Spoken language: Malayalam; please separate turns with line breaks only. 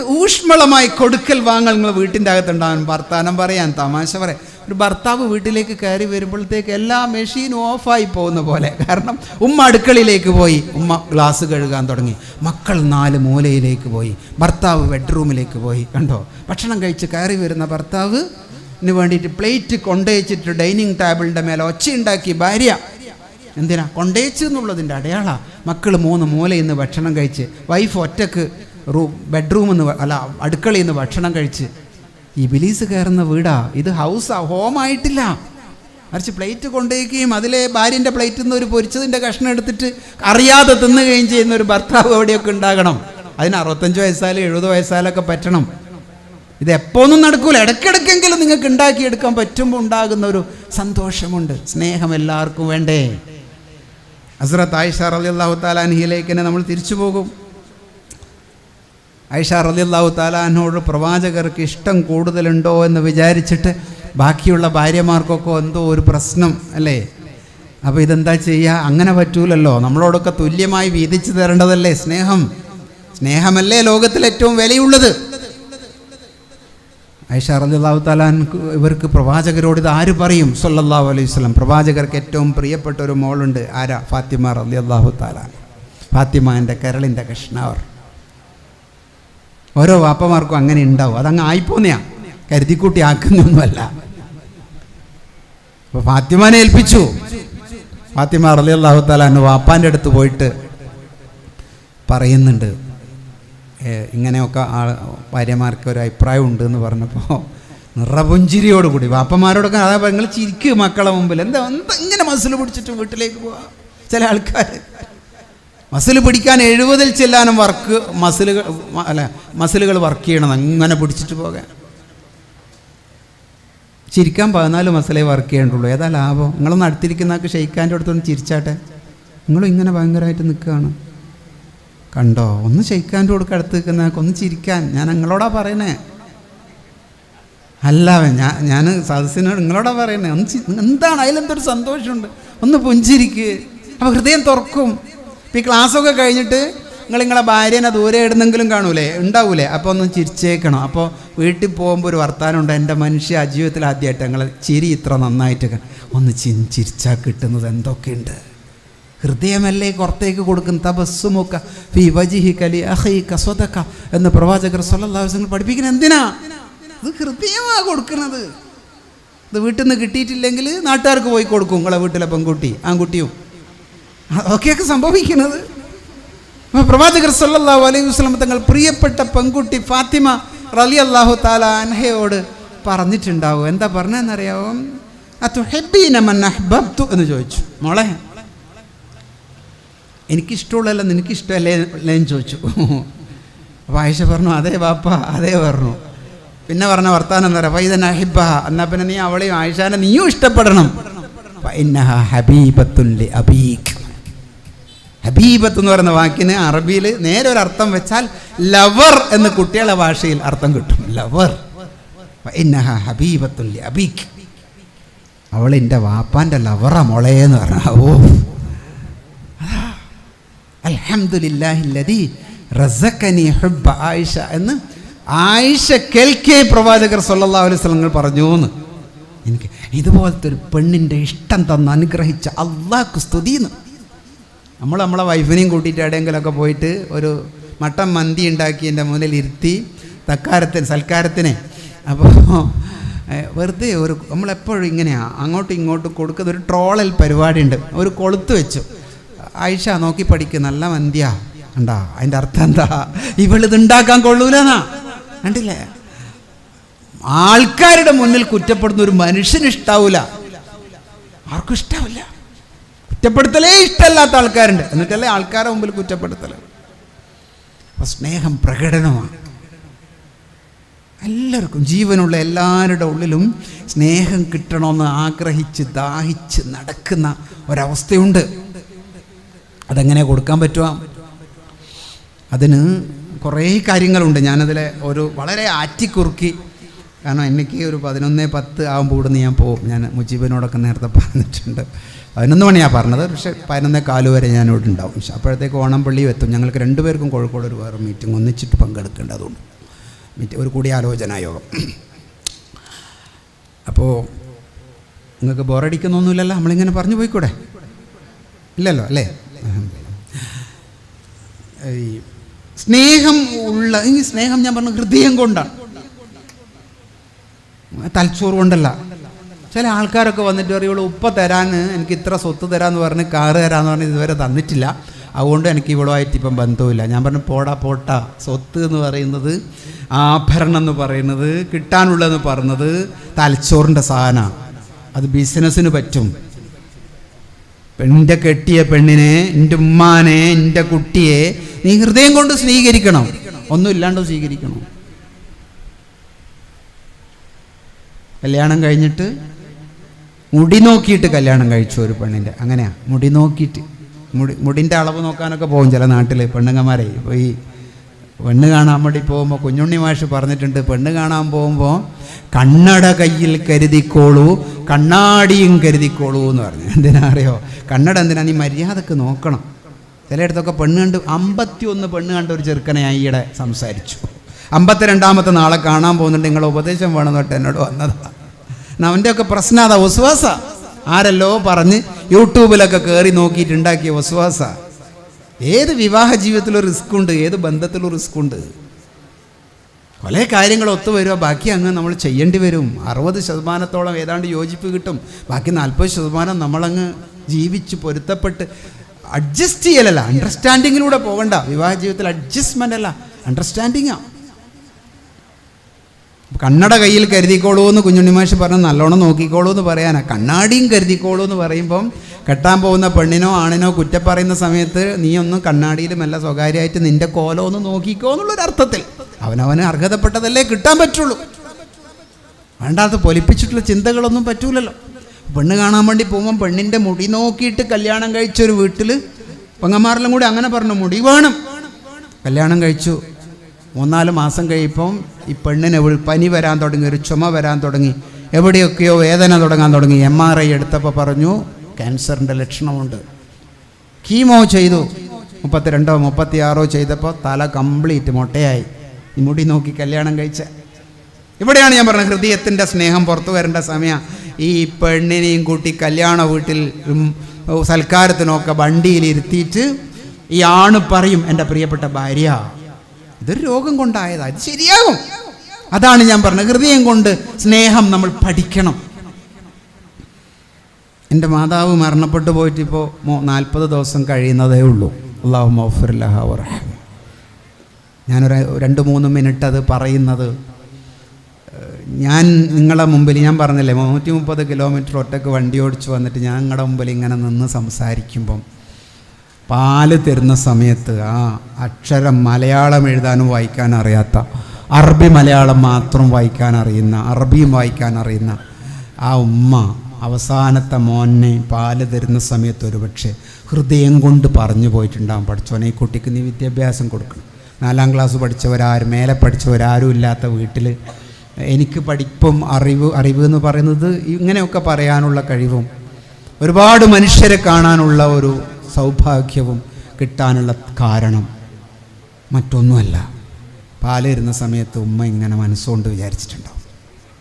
ഊഷ്മളമായി കൊടുക്കൽ വാങ്ങൽ നിങ്ങൾ വീട്ടിന്റെ അകത്തുണ്ടാകും വർത്താനം പറയാൻ തമാശ പറയാൻ. ഒരു ഭർത്താവ് വീട്ടിലേക്ക് കയറി വരുമ്പോഴത്തേക്ക് എല്ലാ മെഷീനും ഓഫായി പോകുന്ന പോലെ. കാരണം ഉമ്മ അടുക്കളയിലേക്ക് പോയി ഉമ്മ ഗ്ലാസ് കഴുകാൻ തുടങ്ങി. മക്കൾ നാല് മൂലയിലേക്ക് പോയി ഭർത്താവ് ബെഡ്റൂമിലേക്ക് പോയി കണ്ടോ? ഭക്ഷണം കഴിച്ച് കയറി വരുന്ന ഭർത്താവ് വേണ്ടിയിട്ട് പ്ലേറ്റ് കൊണ്ടയച്ചിട്ട് ഡൈനിങ് ടേബിളിന്റെ മേലെ ഒച്ചയുണ്ടാക്കി ഭാര്യ. എന്തിനാ? കൊണ്ടേച്ചു എന്നുള്ളതിന്റെ അടയാള. മക്കൾ മൂന്ന് മൂലയിൽ നിന്ന് ഭക്ഷണം കഴിച്ച് വൈഫ് ഒറ്റയ്ക്ക് റൂ ബെഡ്റൂമിൽ നിന്ന് അല്ല അടുക്കളയിൽ നിന്ന് ഭക്ഷണം കഴിച്ച്. ഈ ബിലീസ് കയറുന്ന വീടാ ഇത് ഹൗസാ ഹോമായിട്ടില്ല മറിച്ച് പ്ലേറ്റ് കൊണ്ടുപോയിക്കുകയും അതിലെ ഭാര്യന്റെ പ്ലേറ്റിൽ നിന്ന് ഒരു പൊരിച്ചതിന്റെ കഷ്ണം എടുത്തിട്ട് അറിയാതെ തിന്നുകയും ചെയ്യുന്ന ഒരു ഭർത്താവ് എവിടെയൊക്കെ ഉണ്ടാകണം? അതിന് അറുപത്തഞ്ച് വയസ്സാലും എഴുപത് വയസ്സാലൊക്കെ പറ്റണം. ഇത് എപ്പോഴൊന്നും നടക്കൂല. ഇടയ്ക്കിടയ്ക്കെങ്കിലും നിങ്ങൾക്ക് ഉണ്ടാക്കിയെടുക്കാൻ പറ്റുമ്പോൾ ഉണ്ടാകുന്ന ഒരു സന്തോഷമുണ്ട്. സ്നേഹം എല്ലാവർക്കും വേണ്ടേ? ഹസ്രത്ത് ആയിഷ റലി അള്ളാഹു താലാൻഹിയിലേക്ക് തന്നെ നമ്മൾ തിരിച്ചു പോകും. ആയിഷ റലിയല്ലാഹു താലാനോട് പ്രവാചകർക്ക് ഇഷ്ടം കൂടുതലുണ്ടോ എന്ന് വിചാരിച്ചിട്ട് ബാക്കിയുള്ള ഭാര്യമാർക്കൊക്കെ എന്തോ ഒരു പ്രശ്നം അല്ലേ? അപ്പോൾ ഇതെന്താ ചെയ്യുക അങ്ങനെ പറ്റൂലല്ലോ. നമ്മളോടൊക്കെ തുല്യമായി വീതിച്ചു തരേണ്ടതല്ലേ സ്നേഹം? സ്നേഹമല്ലേ ലോകത്തിൽ ഏറ്റവും വിലയുള്ളത്? ഐഷ റലിള്ളാഹു താലാൻ ഇവർക്ക് പ്രവാചകരോട് ഇത് ആര് പറയും? സല്ലല്ലാഹു അലൈഹി വസല്ലം. പ്രവാചകർക്ക് ഏറ്റവും പ്രിയപ്പെട്ട ഒരു മോളുണ്ട്. ആരാ? ഫാത്തിമ റലിയല്ലാഹു താലാൻ ഫാത്തിമ എന്റെ കരളിന്റെ കൃഷ്ണവർ. ഓരോ വാപ്പമാർക്കും അങ്ങനെ ഉണ്ടാവും. അതങ്ങ് ആയിപ്പോന്നെയാ. കരുതിക്കൂട്ടി ആക്കുന്നൊന്നുമല്ല. അപ്പോൾ ഫാത്തിമാനെ ഏൽപ്പിച്ചു. ഫാത്തിമ റലിയല്ലാഹു താലാൻ വാപ്പാന്റെ അടുത്ത് പോയിട്ട് പറയുന്നുണ്ട്. ഇങ്ങനെയൊക്കെ ആ ഭാര്യമാർക്ക് ഒരു അഭിപ്രായം ഉണ്ട് എന്ന് പറഞ്ഞപ്പോൾ നിറപുഞ്ചിരിയോടുകൂടി. വാപ്പന്മാരോടൊക്കെ അതാ നിങ്ങൾ ചിരിക്കുക മക്കളെ മുമ്പിൽ. എന്താ എന്താ ഇങ്ങനെ മസിൽ പിടിച്ചിട്ട് വീട്ടിലേക്ക് പോവാ? ചില ആൾക്കാർ മസിൽ പിടിക്കാൻ എഴുപതിൽ ചെല്ലാനും വർക്ക് മസിലുകൾ അല്ല മസിലുകൾ വർക്ക് ചെയ്യണം അങ്ങനെ പിടിച്ചിട്ട് പോകാൻ. ചിരിക്കാൻ പതിനാല് മസിലേ വർക്ക് ചെയ്യേണ്ടുള്ളൂ. ഏതാ ലാഭം? നിങ്ങളൊന്ന് അടുത്തിരിക്കുന്നവർക്ക് ഷെയ്ക്കാന്റെ അടുത്തൊന്ന് ചിരിച്ചാട്ടെ. നിങ്ങളും ഇങ്ങനെ ഭയങ്കരമായിട്ട് നിൽക്കുകയാണ്. കണ്ടോ? ഒന്ന് ഷെയ്ക്കാന്റെ കൊടുക്കുക അടുത്ത് നിൽക്കുന്നവർക്ക് ഒന്ന് ചിരിക്കാൻ. ഞാൻ നിങ്ങളോടാ പറയണേ? അല്ല ഞാൻ ഞാൻ സദസ്സിനോട് നിങ്ങളോടാ പറയണേ? ഒന്ന് എന്താണ്? അതിലെന്തൊരു സന്തോഷമുണ്ട്? ഒന്ന് പുഞ്ചിരിക്ക്. അപ്പോൾ ഹൃദയം തുറക്കും. ഇപ്പം ഈ ക്ലാസ്സൊക്കെ കഴിഞ്ഞിട്ട് നിങ്ങൾ നിങ്ങളെ ഭാര്യനെ ദൂരെ ഇടുന്നെങ്കിലും കാണൂലേ? ഉണ്ടാവൂലേ? അപ്പോൾ ഒന്ന് ചിരിച്ചേക്കണം. അപ്പോൾ വീട്ടിൽ പോകുമ്പോൾ ഒരു വർത്താനമുണ്ട്. എന്റെ മനുഷ്യ ജീവിതത്തിൽ ആദ്യമായിട്ട് ഞങ്ങൾ ചിരി ഇത്ര നന്നായിട്ടൊക്കെ ഒന്ന് ചി ചിരിച്ചാൽ കിട്ടുന്നത് എന്തൊക്കെയുണ്ട്? ഹൃദയമല്ലേ പുറത്തേക്ക് കൊടുക്കുന്ന തപസ്സുമൊക്കെ ഫി വജിഹി കലി അഹൈ കസ്വതക്ക എന്ന് പ്രവാചകർ വസല്ലം പഠിപ്പിക്കുന്നത് എന്തിനാ? ഇത് ഹൃദയമാണ് കൊടുക്കുന്നത്. ഇത് വീട്ടിൽ നിന്ന് കിട്ടിയിട്ടില്ലെങ്കിൽ നാട്ടുകാർക്ക് പോയി കൊടുക്കും. നിങ്ങളെ വീട്ടിലെ പെൺകുട്ടി ആൺകുട്ടിയും. അതൊക്കെയൊക്കെ സംഭവിക്കുന്നത്. പ്രവാചകർ സല്ലല്ലാഹു അലൈഹി വസല്ലം തങ്ങൾ പ്രിയപ്പെട്ട പെൺകുട്ടി ഫാത്തിമ റലി അള്ളാഹു താല അൻഹയോട് പറഞ്ഞിട്ടുണ്ടാവും. എന്താ പറഞ്ഞതെന്നറിയാവോ? അഹ്ബബ്തു എന്ന് ചോദിച്ചു. മോളെ എനിക്കിഷ്ടമുള്ളതല്ല നിനക്ക് ഇഷ്ടമല്ലേ എന്ന് ചോദിച്ചു. അപ്പോൾ ആയിഷ പറഞ്ഞു അതേ ബാപ്പ അതേ പറഞ്ഞു. പിന്നെ പറഞ്ഞ വർത്താനം എന്താ പറയുക ഫൈദൻ അഹിബ പിന്നെ നീ അവളെയും ആയിഷാനെ നീയും ഇഷ്ടപ്പെടണം. ഹബീബത്തുല്ലി അബീഖ് ഹബീബത്ത് എന്ന് പറയുന്ന വാക്കിന് അറബിയിൽ നേരെ ഒരു അർത്ഥം വെച്ചാൽ ലവർ എന്ന് കുട്ടികളെ ഭാഷയിൽ അർത്ഥം കിട്ടും. ലവർ. അബീഖ് അവൾ എന്റെ വാപ്പാന്റെ ലവറ മോളെ എന്ന് പറഞ്ഞ ഓ. അൽഹംദുലില്ലാഹില്ലദി റസക്കനി ഹുബ്ബ ആയിഷ എന്ന് ആയിഷ കേൾക്കെ പ്രവാചകർ സല്ലാ വസല്ലം പറഞ്ഞു എന്ന് എനിക്ക് ഇതുപോലത്തെ ഒരു പെണ്ണിന്റെ ഇഷ്ടം തന്ന് അനുഗ്രഹിച്ച അള്ളാഹ്ക്ക് സ്തുതിന്ന്. നമ്മൾ നമ്മളെ വൈഫിനെയും കൂട്ടിയിട്ട് എവിടെയെങ്കിലുമൊക്കെ പോയിട്ട് ഒരു മട്ടൻ മന്തി ഉണ്ടാക്കി എന്റെ മുന്നിൽ ഇരുത്തി തക്കാരത്തിന് സൽക്കാരത്തിന്. അപ്പോൾ വെറുതെ ഒരു നമ്മളെപ്പോഴും ഇങ്ങനെയാണ് അങ്ങോട്ടും ഇങ്ങോട്ടും കൊടുക്കുന്ന ഒരു ട്രോളൽ പരിപാടിയുണ്ട്. ഒരു കൊളുത്ത് വെച്ചു. ആയിഷ നോക്കി പഠിക്കും നല്ല മന്തിയാ. ഉണ്ടാ അതിന്റെ അർത്ഥം എന്താ? ഇവളിത് ഉണ്ടാക്കാൻ കൊള്ളൂലെന്നാ. കണ്ടില്ലേ? ആൾക്കാരുടെ മുന്നിൽ കുറ്റപ്പെടുന്ന ഒരു മനുഷ്യന് ഇഷ്ടാവൂല. ആർക്കും ഇഷ്ടാവില്ല. കുറ്റപ്പെടുത്തലേ ഇഷ്ടമല്ലാത്ത ആൾക്കാരുണ്ട്. എന്നിട്ടല്ലേ ആൾക്കാരെ മുമ്പിൽ കുറ്റപ്പെടുത്തൽ അപ്പൊ സ്നേഹം പ്രകടനമാണ്. എല്ലാവർക്കും ജീവനുള്ള എല്ലാവരുടെ ഉള്ളിലും സ്നേഹം കിട്ടണമെന്ന് ആഗ്രഹിച്ച് ദാഹിച്ച് നടക്കുന്ന ഒരവസ്ഥയുണ്ട്. അതെങ്ങനെ കൊടുക്കാൻ പറ്റുക അതിന് കുറേ കാര്യങ്ങളുണ്ട്. ഞാനതിലെ ഒരു വളരെ ആറ്റിക്കുറുക്കി കാരണം എനിക്ക് ഒരു പതിനൊന്ന് പത്ത് ആകുമ്പോൾ ഇവിടുന്ന് ഞാൻ പോകും ഞാൻ മുജീബിനോടൊക്കെ നേരത്തെ പറഞ്ഞിട്ടുണ്ട്. പതിനൊന്ന് മണിയാണ് പറഞ്ഞത്. പക്ഷേ പതിനൊന്നേ കാൽ വരെ ഞാൻ ഇവിടെ ഉണ്ടാവും. അപ്പോഴത്തേക്ക് ഓണംപള്ളിയും എത്തും. ഞങ്ങൾക്ക് രണ്ടുപേർക്കും കോഴിക്കോട് ഒരു വേറെ മീറ്റിംഗ് ഒന്നിച്ചിട്ട് പങ്കെടുക്കേണ്ടതുണ്ട് മീറ്റ് ഒരു കൂടിയാലോചനാ യോഗം. അപ്പോൾ നിങ്ങൾക്ക് ബോറടിക്കുന്നൊന്നുമില്ലല്ലോ? നമ്മളിങ്ങനെ പറഞ്ഞു പോയിക്കൂടെ? ഇല്ലല്ലോ അല്ലേ? ഈ സ്നേഹം ഉള്ള ഈ സ്നേഹം ഞാൻ പറഞ്ഞു ഹൃദയം കൊണ്ടാണ്. തലച്ചോറ് കൊണ്ടല്ല. ചില ആൾക്കാരൊക്കെ വന്നിട്ട് പറയും ഇവിടെ ഉപ്പ തരാൻ എനിക്ക് ഇത്ര സ്വത്ത് തരാമെന്ന് പറഞ്ഞ് കാറ് തരാമെന്ന് പറഞ്ഞ് ഇതുവരെ തന്നിട്ടില്ല. അതുകൊണ്ട് എനിക്ക് ഇവളുമായിട്ട് ഇപ്പം ബന്ധവുമില്ല. ഞാൻ പറഞ്ഞു പോടാ പോട്ട. സ്വത്ത് എന്ന് പറയുന്നത് ആഭരണം എന്ന് പറയുന്നത് കിട്ടാനുള്ളതെന്ന് പറയുന്നത് തലച്ചോറിന്റെ സാധനമാണ്. അത് ബിസിനസ്സിന് പറ്റും. പെണ്ണിന്റെ കെട്ടിയ പെണ്ണിനെ എന്റെ ഉമ്മാനെ എന്റെ കുട്ടിയെ നീ ഹൃദയം കൊണ്ട് സ്വീകരിക്കണം. ഒന്നും ഇല്ലാണ്ട് സ്വീകരിക്കണം. കല്യാണം കഴിഞ്ഞിട്ട് മുടി നോക്കിയിട്ട് കല്യാണം കഴിച്ചു ഒരു പെണ്ണിന്റെ. അങ്ങനെയാ. മുടി നോക്കിയിട്ട്. മുടി മുടിന്റെ അളവ് നോക്കാനൊക്കെ പോകും ചില നാട്ടിൽ പെണ്ണുങ്ങന്മാരെ. ഇപ്പോൾ ഈ പെണ്ണ് കാണാൻ വേണ്ടി പോകുമ്പോൾ കുഞ്ഞുണ്ണി മാഷ് പറഞ്ഞിട്ടുണ്ട് പെണ്ണ് കാണാൻ പോകുമ്പോൾ കണ്ണട കയ്യിൽ കരുതിക്കോളൂ കണ്ണാടിയും കരുതിക്കോളൂ എന്ന് പറഞ്ഞു. എന്തിനാ അറിയോ? കണ്ണട എന്തിനാ? നീ മര്യാദയ്ക്ക് നോക്കണം. ചിലയിടത്തൊക്കെ പെണ്ണ് കണ്ട് അമ്പത്തി ഒന്ന് പെണ്ണ് കണ്ട ഒരു ചെറുക്കനെ ഈയിടെ സംസാരിച്ചു. അമ്പത്തിരണ്ടാമത്തെ നാളെ കാണാൻ പോകുന്നുണ്ട്. നിങ്ങളെ ഉപദേശം വേണം തൊട്ട് എന്നോട് വന്നതാണ് അവന്റെയൊക്കെ പ്രശ്നം അതാ ഉസ്വാസ ആരല്ലോ പറഞ്ഞ് യൂട്യൂബിലൊക്കെ കയറി നോക്കിയിട്ട് ഉണ്ടാക്കിയ വസുവാസ ഏത് വിവാഹ ജീവിതത്തിലും റിസ്ക് ഉണ്ട് ഏത് ബന്ധത്തിലും റിസ്ക് ഉണ്ട് പല കാര്യങ്ങൾ ഒത്തു വരുക ബാക്കി അങ്ങ് നമ്മൾ ചെയ്യേണ്ടി വരും. അറുപത് ശതമാനത്തോളം ഏതാണ്ട് യോജിപ്പ് കിട്ടും. ബാക്കി നാൽപ്പത് ശതമാനം നമ്മളങ്ങ് ജീവിച്ച് പൊരുത്തപ്പെട്ട് അഡ്ജസ്റ്റ് ചെയ്യലല്ല. അണ്ടർസ്റ്റാൻഡിങ്ങിലൂടെ പോകണ്ട. വിവാഹ ജീവിതത്തിൽ അഡ്ജസ്റ്റ്മെന്റ് അല്ല അണ്ടർസ്റ്റാൻഡിങ്ങാണ് കണ്ണട കയ്യിൽ കരുതിക്കോളൂ എന്ന് കുഞ്ഞുണ്ണിമാഷ് പറഞ്ഞു നല്ലോണം നോക്കിക്കോളൂ എന്ന് പറയാനാ. കണ്ണാടിയും കരുതിക്കോളൂ എന്ന് പറയുമ്പം കെട്ടാൻ പോകുന്ന പെണ്ണിനോ ആണിനോ കുറ്റം പറയുന്ന സമയത്ത് നീ ഒന്നും കണ്ണാടിയിലും അല്ല സ്വകാര്യമായിട്ട് നിന്റെ കോലം ഒന്ന് നോക്കിക്കോ എന്നുള്ളൊരു അർത്ഥത്തിൽ. അവനവന് അർഹതപ്പെട്ടതല്ലേ കിട്ടാൻ പറ്റുള്ളൂ. വേണ്ടാത്ത പൊലിപ്പിച്ചിട്ടുള്ള ചിന്തകളൊന്നും പറ്റൂലല്ലോ. പെണ്ണ് കാണാൻ വേണ്ടി പോകുമ്പം പെണ്ണിന്റെ മുടി നോക്കിയിട്ട് കല്യാണം കഴിച്ചൊരു വീട്ടിൽ പെങ്ങന്മാരെല്ലാം കൂടി അങ്ങനെ പറഞ്ഞു മുടി വേണം. കല്യാണം കഴിച്ചു. മൂന്നാൽ മാസം കഴിയുമ്പം ഈ പെണ്ണിന് പനി വരാൻ തുടങ്ങി ഒരു ചുമ വരാൻ തുടങ്ങി എവിടെയൊക്കെയോ വേദന തുടങ്ങാൻ തുടങ്ങി. എം ആർ ഐ എടുത്തപ്പോൾ പറഞ്ഞു ക്യാൻസറിന്റെ ലക്ഷണമുണ്ട്. കീമോ ചെയ്തു. മുപ്പത്തിരണ്ടോ മുപ്പത്തിയാറോ ചെയ്തപ്പോൾ തല കംപ്ലീറ്റ് മുട്ടയായി. മുടി നോക്കി കല്യാണം കഴിച്ച. ഇവിടെയാണ് ഞാൻ പറഞ്ഞത് ഹൃദയത്തിന്റെ സ്നേഹം പുറത്തു വരേണ്ട സമയം. ഈ പെണ്ണിനെയും കൂട്ടി കല്യാണ വീട്ടിൽ സൽക്കാരത്തിനൊക്കെ വണ്ടിയിൽ ഇരുത്തിയിട്ട് ഈ ആണ് പറയും എന്റെ പ്രിയപ്പെട്ട ഭാര്യ ഇതൊരു രോഗം കൊണ്ടായതാ. ഇത് ശരിയാകും. അതാണ് ഞാൻ പറഞ്ഞത്. ഹൃദയം കൊണ്ട് സ്നേഹം നമ്മൾ പഠിക്കണം. എന്റെ മാതാവ് മരണപ്പെട്ടു പോയിട്ട് ഇപ്പോൾ നാൽപ്പത് ദിവസം കഴിയുന്നതേ ഉള്ളൂ. അള്ളാഹു മൗഫുല്ലാഹ വറഹം ഞാനൊരു രണ്ട് മൂന്ന് മിനിറ്റ് അത് പറയുന്നത് ഞാൻ നിങ്ങളെ മുമ്പിൽ ഞാൻ പറഞ്ഞില്ലേ നൂറ്റി മുപ്പത് കിലോമീറ്റർ ഒറ്റയ്ക്ക് വണ്ടി ഓടിച്ചു വന്നിട്ട് ഞാൻ നിങ്ങളുടെ മുമ്പിൽ ഇങ്ങനെ നിന്ന് സംസാരിക്കുമ്പം പാൽ തരുന്ന സമയത്ത് ആ അക്ഷരം മലയാളം എഴുതാനും വായിക്കാൻ അറിയാത്ത അറബി മലയാളം മാത്രം വായിക്കാൻ അറിയുന്ന അറബിയും വായിക്കാൻ അറിയുന്ന ആ ഉമ്മ അവസാനത്തെ മോനെ പാൽ തരുന്ന സമയത്ത് ഒരുപക്ഷെ ഹൃദയം കൊണ്ട് പറഞ്ഞു പോയിട്ടുണ്ടാകും പഠിച്ചോനെ ഈ കുട്ടിക്ക് നീ വിദ്യാഭ്യാസം കൊടുക്കണം. നാലാം ക്ലാസ് പഠിച്ചവരാരും മേലെ പഠിച്ചവരാരും ഇല്ലാത്ത വീട്ടിൽ എനിക്ക് പഠിപ്പും അറിവ് അറിവ് എന്ന് പറയുന്നത് ഇങ്ങനെയൊക്കെ പറയാനുള്ള കഴിവും ഒരുപാട് മനുഷ്യരെ കാണാനുള്ള ഒരു സൗഭാഗ്യവും കിട്ടാനുള്ള കാരണം മറ്റൊന്നുമല്ല. പാലിരുന്ന സമയത്ത് ഉമ്മ ഇങ്ങനെ മനസ്സുകൊണ്ട് വിചാരിച്ചിട്ടുണ്ടാവും.